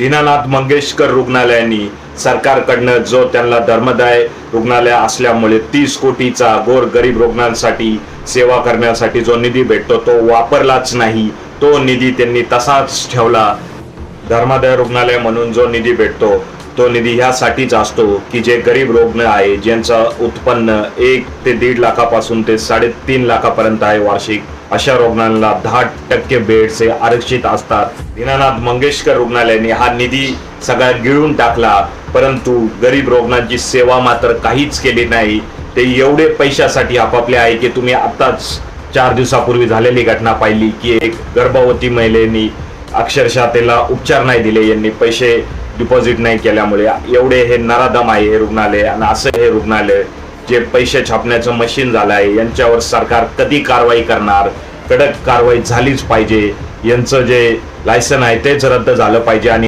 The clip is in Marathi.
दीनानाथ मंगेशकर रुग्णालयांनी सरकारकडनं जो त्यांना धर्मदाय रुग्णालय असल्यामुळे तीस कोटीचा गोर गरीब रुग्णांसाठी सेवा करण्यासाठी जो निधी भेटतो तो वापरलाच नाही. तो निधी त्यांनी तसाच ठेवला. धर्मादाय रुग्णालय म्हणून जो निधी भेटतो तो निधी ह्यासाठीच असतो की जे गरीब रुग्ण आहे ज्यांचं उत्पन्न एक ते दीड लाखापासून ते साडेतीन लाखापर्यंत आहे वार्षिक अशा रुग्णांना दहा टक्के बेड्स हे आरक्षित असतात. दीनानाथ मंगेशकर रुग्णालयाने हा निधी सगळा गिळून टाकला परंतु गरीब रुग्णांची सेवा मात्र काहीच केली नाही. ते एवढे पैशासाठी आपापले आहे की तुम्ही आत्ताच चार दिवसापूर्वी झालेली घटना पाहिली की एक गर्भवती महिलेनी अक्षरशः त्याला उपचार नाही दिले. यांनी पैसे डिपॉझिट नाही केल्यामुळे एवढे हे नराधम आहे हे रुग्णालय आणि असं हे रुग्णालय जे पैसे छापण्याचं मशीन झालं आहे यांच्यावर सरकार कधी कारवाई करणार? कडक कारवाई झालीच पाहिजे. यांचं जे लायसन आहे तेच रद्द झालं पाहिजे आणि